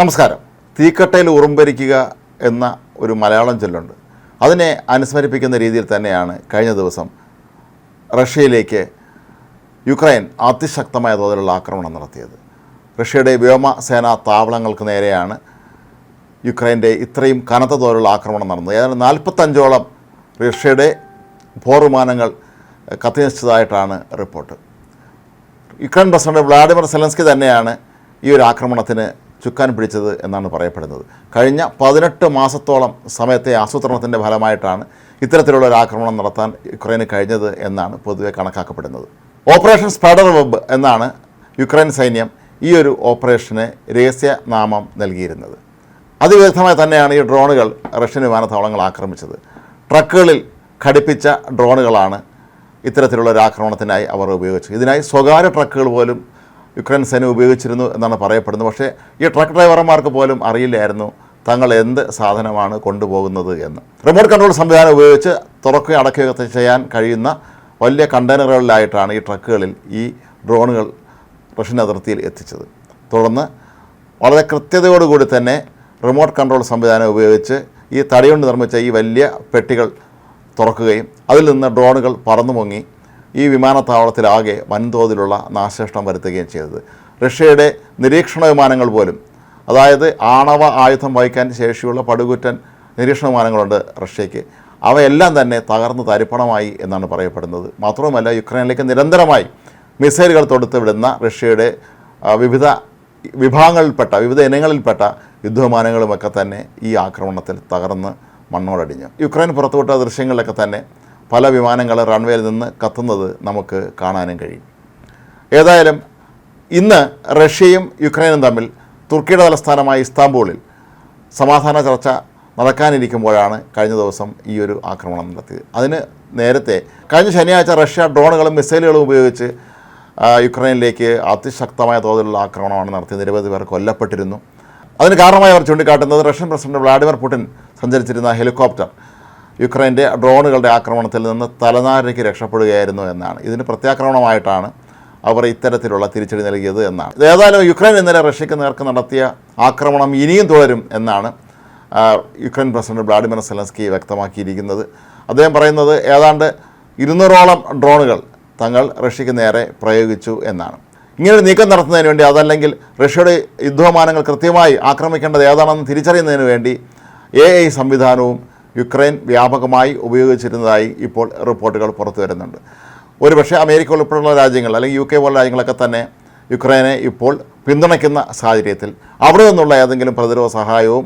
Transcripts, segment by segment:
നമസ്കാരം. തീക്കട്ടയിൽ ഉറുമ്പരിക്കുക എന്ന ഒരു മലയാളം ചൊല്ലുണ്ട്. അതിനെ അനുസ്മരിപ്പിക്കുന്ന രീതിയിൽ തന്നെയാണ് കഴിഞ്ഞ ദിവസം റഷ്യയിലേക്ക് യുക്രൈൻ അതിശക്തമായ തോതിലുള്ള ആക്രമണം നടത്തിയത്. റഷ്യയുടെ വ്യോമസേനാ താവളങ്ങൾക്ക് നേരെയാണ് യുക്രൈന്റെ ഇത്രയും കനത്ത തോതിലുള്ള ആക്രമണം നടന്നത്. ഏതാണ്ട് നാൽപ്പത്തഞ്ചോളം റഷ്യയുടെ പോർവിമാനങ്ങൾ കത്തിനശിച്ചതായിട്ടാണ് report. Ukraine president Vladimir Zelensky തന്നെയാണ് ഈ ഒരു ആക്രമണത്തിന് ചുക്കാൻ പിടിച്ചത് എന്നാണ് പറയപ്പെടുന്നത്. കഴിഞ്ഞ പതിനെട്ട് മാസത്തോളം സമയത്തെ ആസൂത്രണത്തിന്റെ ഫലമായിട്ടാണ് ഇത്തരത്തിലുള്ള ഒരു ആക്രമണം നടത്താൻ യുക്രൈന് കഴിഞ്ഞത് എന്നാണ് പൊതുവെ കണക്കാക്കപ്പെടുന്നത്. ഓപ്പറേഷൻ സ്പൈഡർ വെബ് എന്നാണ് യുക്രൈൻ സൈന്യം ഈ ഒരു ഓപ്പറേഷന് രഹസ്യനാമം നൽകിയിരുന്നത്. അതിവിദഗ്ധമായി തന്നെയാണ് ഈ ഡ്രോണുകൾ റഷ്യൻ വിമാനത്താവളങ്ങൾ ആക്രമിച്ചത്. ട്രക്കുകളിൽ ഘടിപ്പിച്ച ഡ്രോണുകളാണ് ഇത്തരത്തിലുള്ള ഒരു ആക്രമണത്തിനായി അവർ ഉപയോഗിച്ചത്. ഇതിനായി സ്വകാര്യ ട്രക്കുകൾ പോലും യുക്രൈൻ സേന ഉപയോഗിച്ചിരുന്നു എന്നാണ് പറയപ്പെടുന്നത്. പക്ഷേ ഈ ട്രക്ക് ഡ്രൈവർമാർക്ക് പോലും അറിയില്ലായിരുന്നു തങ്ങൾ എന്ത് സാധനമാണ് കൊണ്ടുപോകുന്നത് എന്ന്. റിമോട്ട് കൺട്രോൾ സംവിധാനം ഉപയോഗിച്ച് തുറക്കുകയും അടക്കുകയൊക്കെ ചെയ്യാൻ കഴിയുന്ന വലിയ കണ്ടെയ്നറുകളിലായിട്ടാണ് ഈ ട്രക്കുകളിൽ ഈ ഡ്രോണുകൾ റഷ്യൻ അതിർത്തിയിൽ എത്തിച്ചത്. തുടർന്ന് വളരെ കൃത്യതയോടുകൂടി തന്നെ റിമോട്ട് കൺട്രോൾ സംവിധാനം ഉപയോഗിച്ച് ഈ തടികൊണ്ട് നിർമ്മിച്ച ഈ വലിയ പെട്ടികൾ തുറക്കുകയും അതിൽ നിന്ന് ഡ്രോണുകൾ പറന്നു പൊങ്ങി ഈ വിമാനത്താവളത്തിലാകെ വൻതോതിലുള്ള നാശനഷ്ടം വരുത്തുകയും ചെയ്തത്. റഷ്യയുടെ നിരീക്ഷണ വിമാനങ്ങൾ പോലും അതായത് ആണവ ആയുധം വഹിക്കാൻ ശേഷിയുള്ള പടുകുറ്റൻ നിരീക്ഷണ വിമാനങ്ങളുണ്ട് റഷ്യയ്ക്ക്. അവയെല്ലാം തന്നെ തകർന്ന് തരിപ്പണമായി എന്നാണ് പറയപ്പെടുന്നത്. മാത്രവുമല്ല യുക്രൈനിലേക്ക് നിരന്തരമായി മിസൈലുകൾ തൊടുത്ത് വിടുന്ന റഷ്യയുടെ വിവിധ വിഭാഗങ്ങളിൽപ്പെട്ട വിവിധ ഇനങ്ങളിൽപ്പെട്ട യുദ്ധവിമാനങ്ങളുമൊക്കെ തന്നെ ഈ ആക്രമണത്തിൽ തകർന്ന് മണ്ണോടടിഞ്ഞു. യുക്രൈൻ പുറത്തുവിട്ട ദൃശ്യങ്ങളിലൊക്കെ തന്നെ പല വിമാനങ്ങൾ റൺവേയിൽ നിന്ന് കത്തുന്നത് നമുക്ക് കാണാനും കഴിയും. ഏതായാലും ഇന്ന് റഷ്യയും യുക്രൈനും തമ്മിൽ തുർക്കിയുടെ തലസ്ഥാനമായ ഇസ്താംബൂളിൽ സമാധാന ചർച്ച നടക്കാനിരിക്കുമ്പോഴാണ് കഴിഞ്ഞ ദിവസം ഈ ഒരു ആക്രമണം നടത്തിയത്. അതിന് നേരത്തെ കഴിഞ്ഞ ശനിയാഴ്ച റഷ്യ ഡ്രോണുകളും മിസൈലുകളും ഉപയോഗിച്ച് യുക്രൈനിലേക്ക് അതിശക്തമായ തോതിലുള്ള ആക്രമണമാണ് നടത്തിയത്. നിരവധി പേർ കൊല്ലപ്പെട്ടിരുന്നു. അതിന് കാരണമായി അവർ ചൂണ്ടിക്കാട്ടുന്നത് റഷ്യൻ പ്രസിഡന്റ് വ്ളാഡിമിർ പുടിൻ സഞ്ചരിച്ചിരുന്ന ഹെലികോപ്റ്റർ യുക്രൈന്റെ ഡ്രോണുകളുടെ ആക്രമണത്തിൽ നിന്ന് തലനാരിക്ക് രക്ഷപ്പെടുകയായിരുന്നു എന്നാണ്. ഇതിന് പ്രത്യാക്രമണമായിട്ടാണ് അവർ ഇത്തരത്തിലുള്ള തിരിച്ചടി നൽകിയത് എന്നാണ്. ഏതായാലും യുക്രൈൻ ഇന്നലെ റഷ്യക്ക് നേർക്ക് നടത്തിയ ആക്രമണം ഇനിയും തുടരും എന്നാണ് യുക്രൈൻ പ്രസിഡന്റ് വ്ളാഡിമിർ സെലൻസ്കി വ്യക്തമാക്കിയിരിക്കുന്നത്. അദ്ദേഹം പറയുന്നത് ഏതാണ്ട് ഇരുന്നൂറോളം ഡ്രോണുകൾ തങ്ങൾ റഷ്യക്ക് നേരെ പ്രയോഗിച്ചു എന്നാണ്. ഇങ്ങനൊരു നീക്കം നടത്തുന്നതിന് വേണ്ടി അതല്ലെങ്കിൽ റഷ്യയുടെ യുദ്ധവിമാനങ്ങൾ കൃത്യമായി ആക്രമിക്കേണ്ടത് ഏതാണെന്ന് തിരിച്ചറിയുന്നതിന് വേണ്ടി എ സംവിധാനവും യുക്രൈൻ വ്യാപകമായി ഉപയോഗിച്ചിരുന്നതായി ഇപ്പോൾ റിപ്പോർട്ടുകൾ പുറത്തു വരുന്നുണ്ട്. ഒരുപക്ഷെ അമേരിക്ക ഉൾപ്പെടെയുള്ള രാജ്യങ്ങൾ അല്ലെങ്കിൽ യു കെ പോലുള്ള രാജ്യങ്ങളൊക്കെ തന്നെ യുക്രൈനെ ഇപ്പോൾ പിന്തുണയ്ക്കുന്ന സാഹചര്യത്തിൽ അവിടെ നിന്നുള്ള ഏതെങ്കിലും പ്രതിരോധ സഹായവും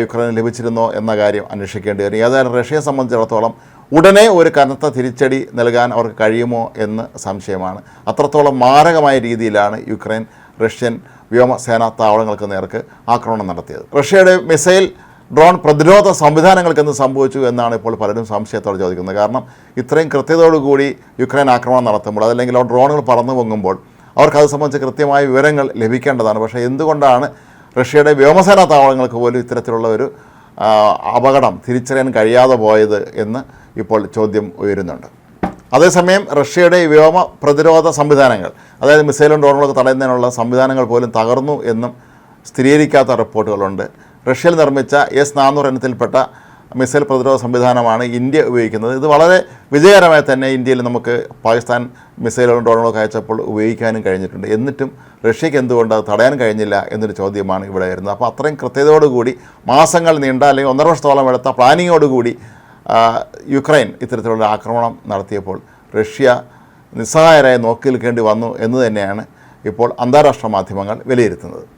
യുക്രൈന് ലഭിച്ചിരുന്നോ എന്ന കാര്യം അന്വേഷിക്കേണ്ടി വരും. ഏതായാലും റഷ്യയെ സംബന്ധിച്ചിടത്തോളം ഉടനെ ഒരു കനത്ത തിരിച്ചടി നൽകാൻ അവർക്ക് കഴിയുമോ എന്ന് സംശയമാണ്. അത്രത്തോളം മാരകമായ രീതിയിലാണ് യുക്രൈൻ റഷ്യൻ വ്യോമസേനാ താവളങ്ങൾക്ക് നേർക്ക് ആക്രമണം നടത്തിയത്. റഷ്യയുടെ മിസൈൽ ഡ്രോൺ പ്രതിരോധ സംവിധാനങ്ങൾക്ക് എന്ത് സംഭവിച്ചു എന്നാണ് ഇപ്പോൾ പലരും സംശയത്തോടെ ചോദിക്കുന്നത്. കാരണം ഇത്രയും കൃത്യതയോടുകൂടി യുക്രൈൻ ആക്രമണം നടത്തുമ്പോൾ അതല്ലെങ്കിൽ ആ ഡ്രോണുകൾ പറന്നു പൊങ്ങുമ്പോൾ അവർക്ക് അത് സംബന്ധിച്ച് കൃത്യമായ വിവരങ്ങൾ ലഭിക്കേണ്ടതാണ്. പക്ഷേ എന്തുകൊണ്ടാണ് റഷ്യയുടെ വ്യോമസേന താവളങ്ങൾക്ക് പോലും ഇത്തരത്തിലുള്ള ഒരു അപകടം തിരിച്ചറിയാൻ കഴിയാതെ പോയത് എന്ന് ഇപ്പോൾ ചോദ്യം ഉയരുന്നുണ്ട്. അതേസമയം റഷ്യയുടെ വ്യോമ പ്രതിരോധ സംവിധാനങ്ങൾ അതായത് മിസൈലും ഡ്രോണുകളൊക്കെ തടയുന്നതിനുള്ള സംവിധാനങ്ങൾ പോലും തകർന്നു എന്നും സ്ഥിരീകരിക്കാത്ത റിപ്പോർട്ടുകളുണ്ട്. റഷ്യയിൽ നിർമ്മിച്ച എസ് നാനൂറ് ഇനത്തിൽപ്പെട്ട മിസൈൽ പ്രതിരോധ സംവിധാനമാണ് ഇന്ത്യ ഉപയോഗിക്കുന്നത്. ഇത് വളരെ വിജയകരമായി തന്നെ ഇന്ത്യയിൽ നമുക്ക് പാകിസ്ഥാൻ മിസൈലുകളും ഡ്രോണുകളൊക്കെ അയച്ചപ്പോൾ ഉപയോഗിക്കാനും കഴിഞ്ഞിട്ടുണ്ട്. എന്നിട്ടും റഷ്യയ്ക്ക് എന്തുകൊണ്ട് അത് തടയാൻ കഴിഞ്ഞില്ല എന്നൊരു ചോദ്യമാണ് ഇവിടെ വരുന്നത്. അപ്പോൾ അത്രയും കൃത്യതയോടുകൂടി മാസങ്ങൾ നീണ്ട അല്ലെങ്കിൽ ഒന്നര വർഷത്തോളം എടുത്ത പ്ലാനിങ്ങോടുകൂടി യുക്രൈൻ ഇത്തരത്തിലുള്ള ആക്രമണം നടത്തിയപ്പോൾ റഷ്യ നിസ്സഹായരായി നോക്കി നിൽക്കേണ്ടി വന്നു എന്ന് തന്നെയാണ് ഇപ്പോൾ അന്താരാഷ്ട്ര മാധ്യമങ്ങൾ വിലയിരുത്തുന്നത്.